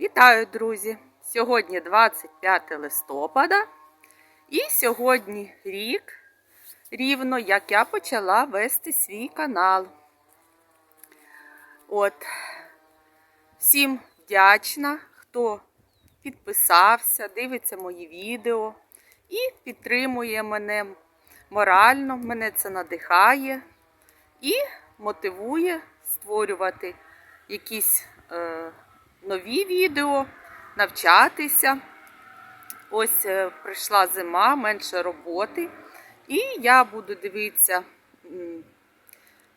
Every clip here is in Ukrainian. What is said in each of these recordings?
Вітаю, друзі! Сьогодні 25 листопада, і сьогодні рік рівно, як я почала вести свій канал. От, всім вдячна, хто підписався, дивиться мої відео і підтримує мене морально, мене це надихає і мотивує створювати якісь е, нові відео, навчатися. Ось е, прийшла зима, менше роботи. І я буду дивитися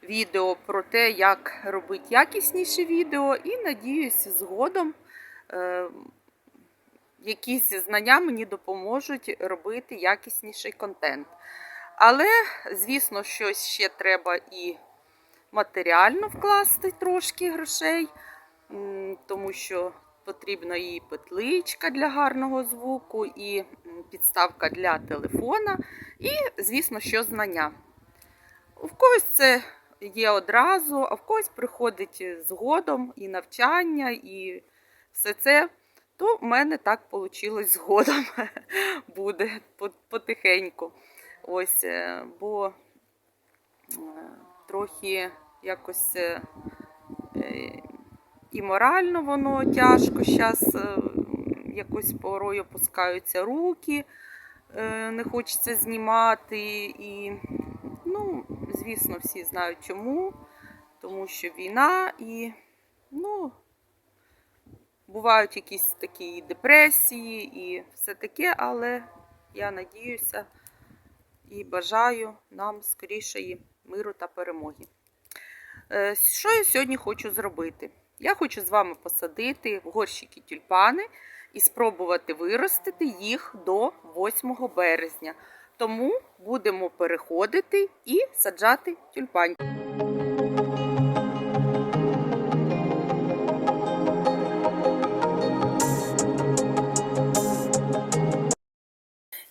відео про те, як робити якісніші відео, і надіюся, згодом е, якісь знання мені допоможуть робити якісніший контент. Але, звісно, щось ще треба і матеріально вкласти трошки грошей, тому що потрібна і петличка для гарного звуку, і підставка для телефона, і, звісно, що знання. В когось це є одразу, а в когось приходить згодом і навчання, і все це. То в мене так вийшло згодом буде потихеньку. Ось, е, бо е, трохи якось е, і морально воно тяжко. Зараз якось порою опускаються руки, е, не хочеться знімати. І, ну, звісно, всі знають чому. Тому що війна і, ну, бувають якісь такі депресії і все таке, але я надіюся і бажаю нам скорішої миру та перемоги. Е, Що я сьогодні хочу зробити? Я хочу з вами посадити в горщики тюльпани і спробувати виростити їх до 8 березня. Тому будемо переходити і саджати тюльпанчики.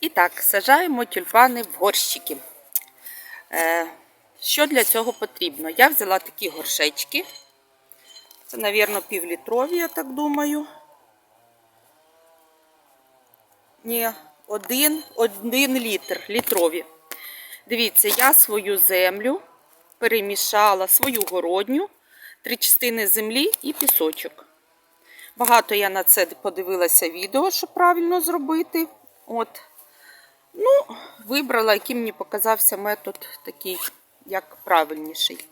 І так, саджаємо тюльпани в горщики. Е, що для цього потрібно? Я взяла такі горшечки. Це, мабуть, півлітрові, я так думаю. Ні, один, один літр, літрові. Дивіться, я свою землю перемішала, свою городню, три частини землі і пісочок. Багато я на це подивилася відео, щоб правильно зробити. От. Ну, вибрала, який мені показався метод такий, як правильніший.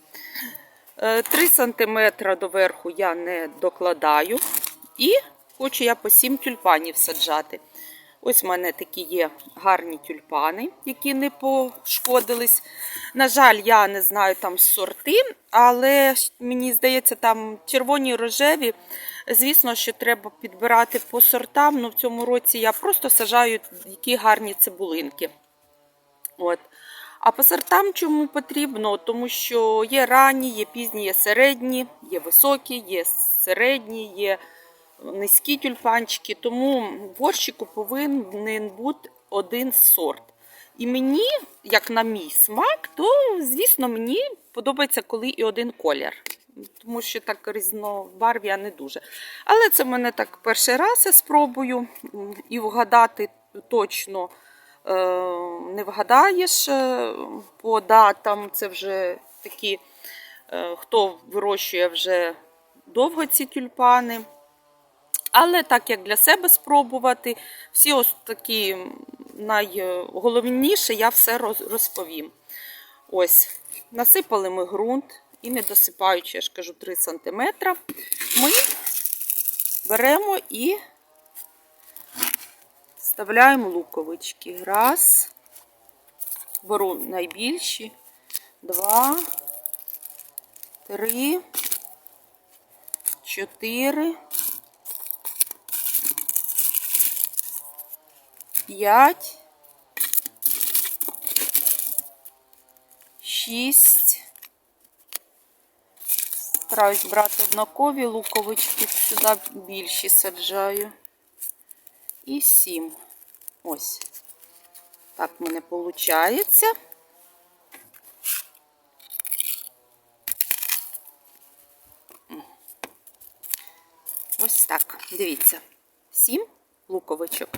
3 см доверху я не докладаю. І хочу я по 7 тюльпанів саджати. Ось в мене такі є гарні тюльпани, які не пошкодились. На жаль, я не знаю там сорти, але мені здається, там червоні рожеві. Звісно, що треба підбирати по сортам. Ну, в цьому році я просто сажаю які гарні цибулинки. От. А по сортам чому потрібно? Тому що є ранні, є пізні, є середні, є високі, є середні, є низькі тюльпанчики. Тому в горщику повинен бути один сорт. І мені, як на мій смак, то, звісно, мені подобається, коли і один колір. Тому що так різнобарв'я не дуже. Але це в мене так перший раз я спробую і вгадати точно не вгадаєш е, по датам. Це вже такі, е, хто вирощує вже довго ці тюльпани. Але так як для себе спробувати, всі ось такі найголовніше я все розповім. Ось, насипали ми ґрунт і не досипаючи, я ж кажу, 3 см, ми беремо і вставляємо луковички. Раз, беру найбільші, два, три, чотири. П'ять, шість. Стараюсь брати однакові луковички, сюди більші саджаю. І сім. Ось. Так в мене виходить. Ось так. Дивіться. Сім луковичок.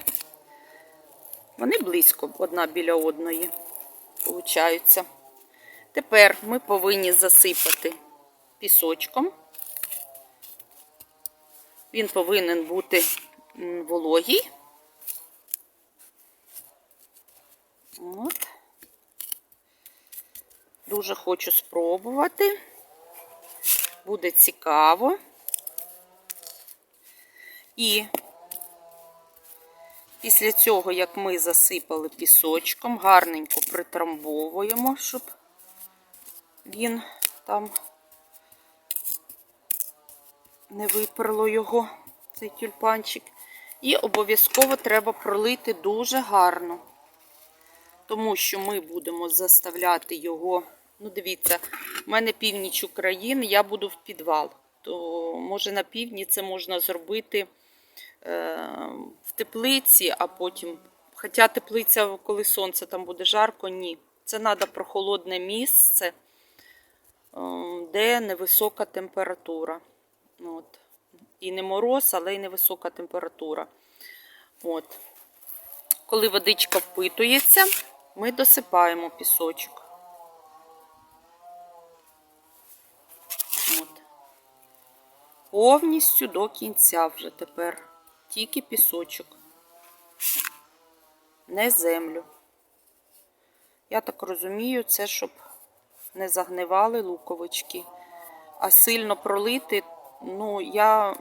Вони близько одна біля одної. Получаються. Тепер ми повинні засипати пісочком. Він повинен бути вологий. От. Дуже хочу спробувати. Буде цікаво. І після цього, як ми засипали пісочком, гарненько притрамбовуємо, щоб він там не виперло його, цей тюльпанчик. І обов'язково треба пролити дуже гарно, тому що ми будемо заставляти його. Ну, дивіться, в мене північ України, я буду в підвал. То, може, на півдні це можна зробити е, в теплиці, а потім. Хоча теплиця, коли сонце там буде жарко, ні. Це треба прохолодне місце, е, де невисока температура. От. І не мороз, але й невисока температура. От. Коли водичка впитується, ми досипаємо пісочок. От. Повністю до кінця вже тепер. Тільки пісочок. Не землю. Я так розумію, це щоб не загнивали луковички. А сильно пролити, ну, я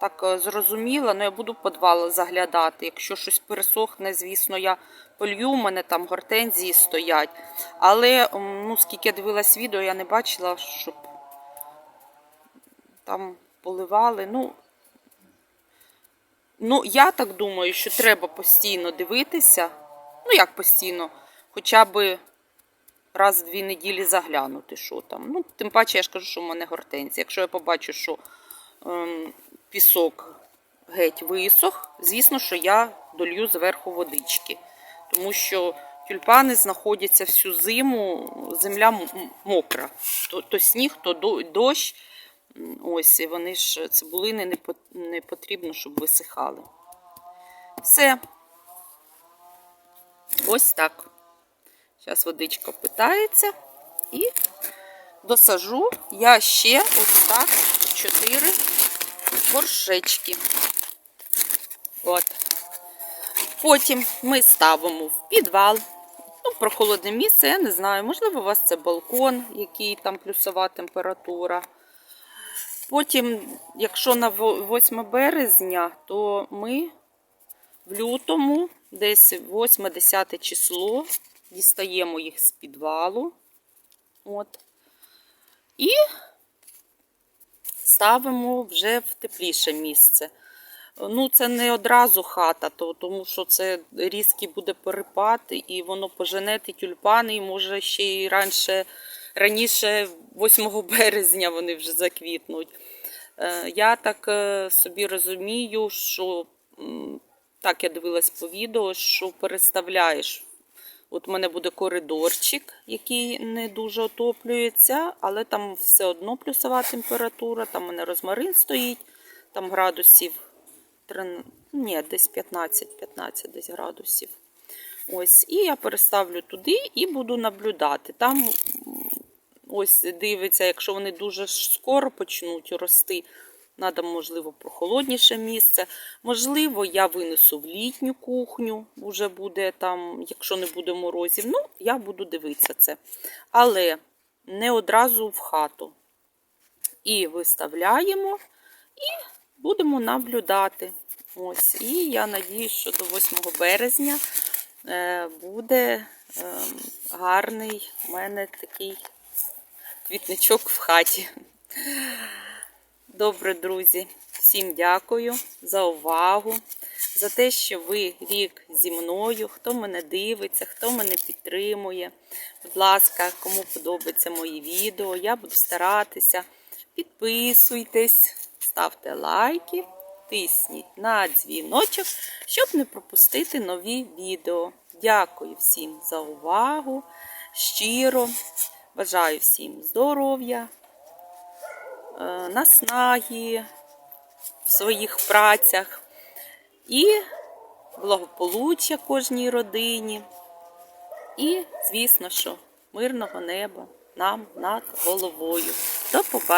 так е, зрозуміла, ну я буду в підвал заглядати. Якщо щось пересохне, звісно, я полью, у мене там гортензії стоять. Але, ну, скільки я дивилась відео, я не бачила, щоб там поливали. Ну, ну, я так думаю, що треба постійно дивитися. Ну, як постійно, хоча б раз в дві неділі заглянути, що там. Ну, тим паче, я ж кажу, що в мене гортензія. Якщо я побачу, що пісок геть висох, звісно, що я долью зверху водички. Тому що тюльпани знаходяться всю зиму, земля мокра. То, то сніг, то дощ. Ось, і вони ж цибулини не потрібно, щоб висихали. Все. Ось так. Зараз водичка питається і досажу я ще ось так 4 горшечки. От. Потім ми ставимо в підвал. Ну, прохолодне місце, я не знаю. Можливо, у вас це балкон, який там плюсова температура. Потім, якщо на 8 березня, то ми в лютому, десь 8-10 число, дістаємо їх з підвалу. От. І ставимо вже в тепліше місце. Ну, це не одразу хата, то, тому що це різкий буде перепад, і воно пожене ті тюльпани, і може ще й раніше, раніше 8 березня вони вже заквітнуть. Е, Я так е, собі розумію, що так я дивилась по відео, що переставляєш. От у мене буде коридорчик, який не дуже отоплюється, але там все одно плюсова температура, там у мене розмарин стоїть, там градусів ні, десь 15-15 десь градусів. Ось, і я переставлю туди і буду наблюдати. Там ось дивиться, якщо вони дуже скоро почнуть рости, треба, можливо, прохолодніше місце. Можливо, я винесу в літню кухню, вже буде там, якщо не буде морозів. Ну, я буду дивитися це. Але не одразу в хату. І виставляємо, і будемо наблюдати. Ось. І я надію, що до 8 березня е, буде е, гарний у мене такий квітничок в хаті. Добре, друзі, всім дякую за увагу, за те, що ви рік зі мною, хто мене дивиться, хто мене підтримує. Будь ласка, кому подобаються мої відео, я буду старатися. Підписуйтесь, ставте лайки, тисніть на дзвіночок, щоб не пропустити нові відео. Дякую всім за увагу. Щиро бажаю всім здоров'я, наснаги, в своїх працях. І благополуччя кожній родині. І, звісно, що мирного неба нам над головою. До побачення!